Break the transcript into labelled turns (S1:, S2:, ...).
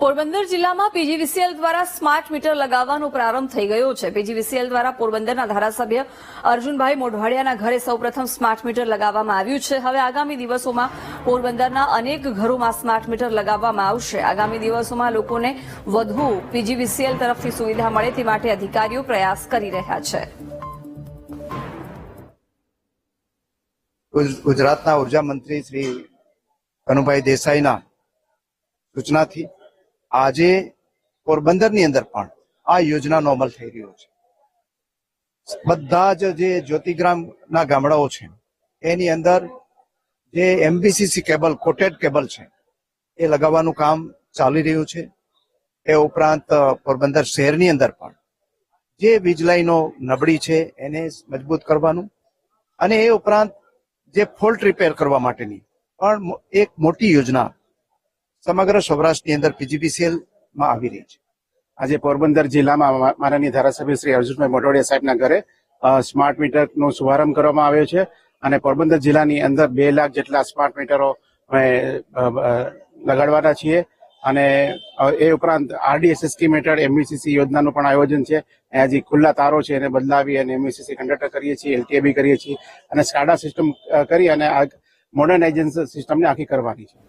S1: પોરબંદર જિલ્લામાં પીજીવીસીએલ દ્વારા smart meter લગાવવાનો પ્રારંભ થઈ ગયો છે. પીજીવીસીએલ દ્વારા પોરબંદરના ધારાસભ્ય અર્જુનભાઈ મોઢવાડિયાના ઘરે સૌપ્રથમ સ્માર્ટ મીટર લગાવવામાં આવ્યું છે. હવે આગામી દિવસોમાં પોરબંદરના અનેક ઘરોમાં સ્માર્ટ મીટર લગાવવામાં આવશે. આગામી દિવસોમાં લોકોને વધુ પીજીવીસીએલ તરફથી સુવિધા મળે તે માટે અધિકારીઓ પ્રયાસ કરી રહ્યા છે.
S2: ગુજરાતના ઊર્જા મંત્રી શ્રી કનુભાઈ દેસાઈના સૂચનાથી આજે પોરબંદરની અંદર પણ આ યોજના અમલ થઈ રહ્યો છે. બધા જ જે જ્યોતિગ્રામના ગામડાઓ છે, એની અંદર જે એમબીસીસી કેબલ, કોટેડ કેબલ છે, એ લગાવવાનું કામ ચાલી રહ્યું છે. એ ઉપરાંત પોરબંદર શહેરની અંદર પણ જે વીજ લાઈનો નબળી છે, એને મજબૂત કરવાનું અને એ ઉપરાંત જે ફોલ્ટ રિપેર કરવા માટેની પણ એક મોટી યોજના સમગ્ર સૌરાષ્ટ્રની અંદર પીજીપીસીએલમાં આવી રહી છે.
S3: આજે પોરબંદર જિલ્લામાં માનનીય ધારાસભ્ય શ્રી અર્જુનભાઈ મોટોડિયા સાહેબના ઘરે સ્માર્ટ મીટરનો શુભારંભ કરવામાં આવ્યો છે અને પોરબંદર જિલ્લાની અંદર બે લાખ જેટલા સ્માર્ટ મીટરો લગાડવાના છીએ અને એ ઉપરાંત આરડીએસએસ સ્કીમ હેઠળ એમયુસીસી યોજનાનું પણ આયોજન છે. અહીંયા જે ખુલ્લા તારો છે એને બદલાવી અને એમયુસીસી કંડક્ટર કરીએ છીએ એલટીએબી કરીએ છીએ અને સ્કાડા સિસ્ટમ કરી અને મોડર્નાઇઝેશન સિસ્ટમને આખી કરવાની છે.